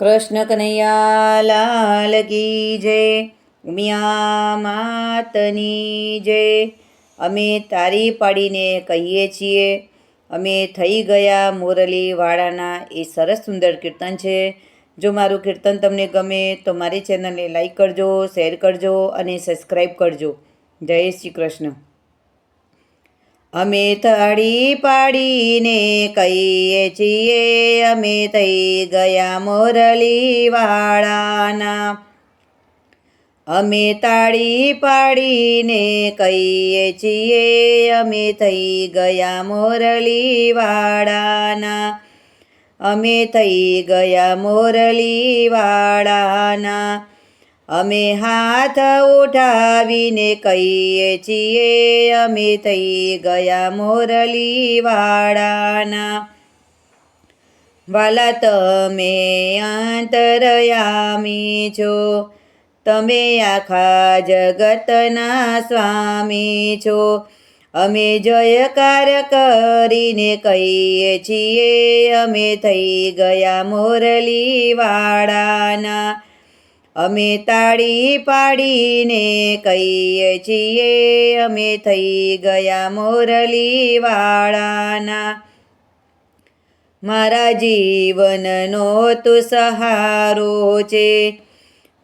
કૃષ્ણ કનૈયા લાલ કી જય, ઉમિયા માતની જય. અમે તારી પાડીને કહીએ છીએ, અમે થઈ ગયા મોરલીવાળાના. એ સરસ સુંદર કીર્તન છે. જો મારું કીર્તન તમને ગમે તો મારી ચેનલને લાઈક કરજો, શેર કરજો અને સબસ્ક્રાઈબ કરજો. જય શ્રી કૃષ્ણ. અમે તાળી પાડીને કહીએ છીએ, અમે થઈ ગયા મોરલીવાળાના. અમે તાળી પાડીને કહીએ છીએ, અમે થઈ ગયા મોરલીવાળાના. અમે થઈ ગયા મોરલીવાળાના. અમે હાથ ઉઠાવીને કહીએ છીએ, અમે થઈ ગયા મોરલીવાળાના. વાલા, તમે અંતરયામી છો, તમે આખા જગતના સ્વામી છો. અમે જયકાર કરીને કહીએ છીએ, અમે થઈ ગયા મોરલીવાળાના. અમે તાળી પાડીને કહીએ છીએ, અમે થઈ ગયા મોરલીવાળાના. મારા જીવનનો તું સહારો છે,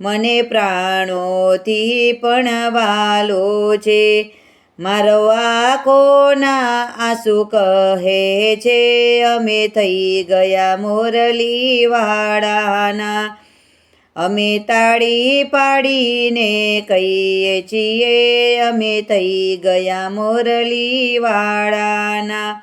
મને પ્રાણોથી પણ વાલો છે. મારો આંખોના આંસુ કહે છે, અમે થઈ ગયા મોરલીવાળાના. અમે તાળી પાડીને કહીએ છીએ, અમે થઈ ગયા મોરલીવાળાના.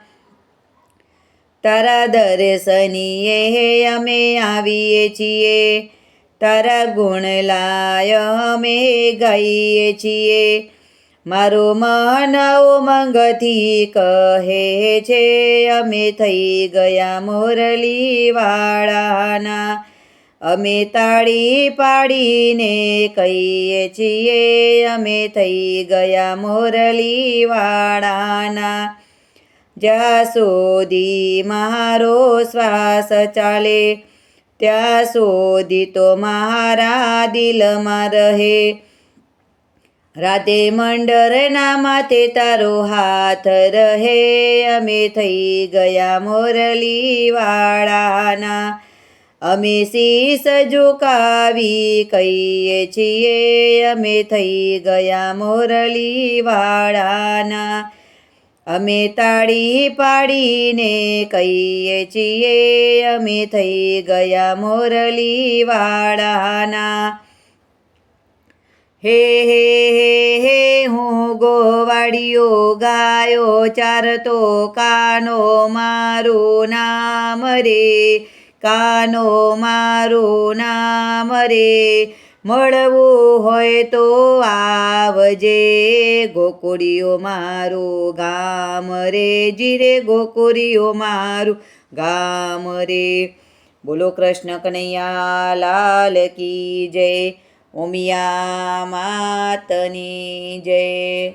તારા દર્શનીએ હે, અમે આવીએ છીએ. તારા ગુણ લાય, અમે ગાઈએ છીએ. મારું મન ઉમંગથી કહે છે, અમે થઈ ગયા મોરલીવાળાના. અમે તાળી પાડીને કહીએ છીએ, અમે થઈ ગયા મોરલીવાળાના. જ્યાં સુધી મારો શ્વાસ ચાલે, ત્યાં સુધી તો મારા દિલમાં રહે. રાધે મંડળના માથે તારો હાથ રહે, અમે થઈ ગયા મોરલીવાળાના. અમે શીસ ઝુકાવી કહીએ છીએ, અમે થઈ ગયા મોરલીવાળાના. અમે તાળી પાડીને કહીએ છીએ, અમે થઈ ગયા મોરલીવાળાના. હે હે હે હે, હું ગોવાડીઓ ગાયો ચારતો કાનો મારું નામ રે. કાનો મારું નામ રે. મળવું હોય તો આવજે. ગોકુરીઓ મારું ગામ રે. જીરે ગોકુરીઓ મારું ગામ રે. બોલો કૃષ્ણ કનૈયા, લાલ કી જય. ઉમિયા માતની જય.